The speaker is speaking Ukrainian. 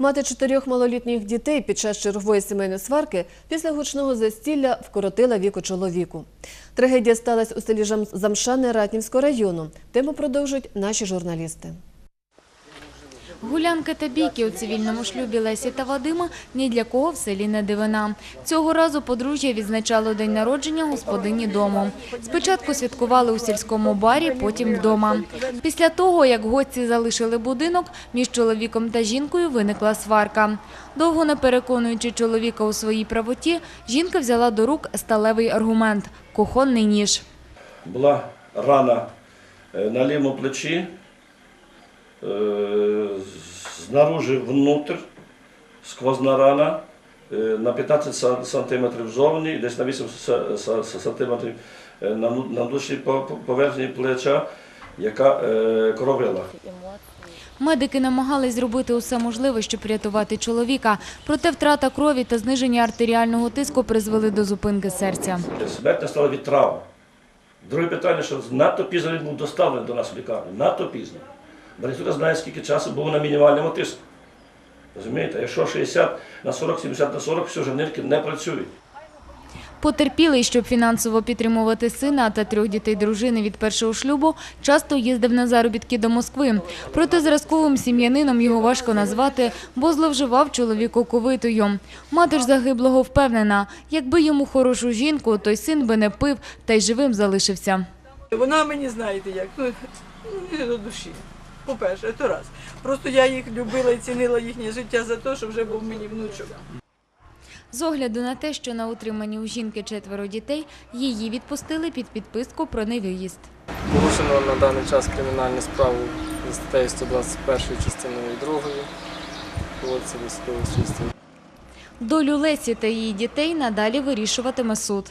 Мати чотирьох малолітніх дітей під час чергової сімейної сварки після гучного застілля вкоротила віку чоловіку. Трагедія сталася у селі Замшане Ратнівського району. Тему продовжують наші журналісти. Гулянки та бійки у цивільному шлюбі Лесі та Вадима ні для кого в селі не дивина. Цього разу подружжя відзначало день народження господині дому. Спочатку святкували у сільському барі, потім вдома. Після того, як гості залишили будинок, між чоловіком та жінкою виникла сварка. Довго не переконуючи чоловіка у своїй правоті, жінка взяла до рук сталевий аргумент – кухонний ніж. Була рана е, на лівому плечі, знаружи внутрь, сквозна рана е, на 15 сантиметрів зовні, десь на 8 са- са- са- сантиметрів е, на вну- внутрішній по- по- поверхні плеча, яка е, кровила. Медики намагались зробити усе можливе, щоб врятувати чоловіка. Проте втрата крові та зниження артеріального тиску призвели до зупинки серця. Смерть настала від травм. Друге питання, що надто пізно він був доставлений до нас в лікарню. Надто пізно. Не знає, скільки часу було на мінімальному тиску. Розумієте? Якщо 60 на 40, 70 на 40, все вже нирки не працюють. Потерпілий, щоб фінансово підтримувати сина та трьох дітей дружини від першого шлюбу, часто їздив на заробітки до Москви. Проте зразковим сім'янином його важко назвати, бо зловживав чоловіку ковитою. Мати ж загиблого впевнена, якби йому хорошу жінку, той син би не пив та й живим залишився. Вона мені, знаєте, як, ну, ну, до душі. По-перше, то раз. Просто я їх любила і цінила їхнє життя за те, що вже був мені внучок. З огляду на те, що на утриманні у жінки четверо дітей, її відпустили під підписку про невиїзд. Порушено на даний час кримінальну справу за статтею 121 частиною 2. Проводиться досудове слідство. Долю Лесі та її дітей надалі вирішуватиме суд.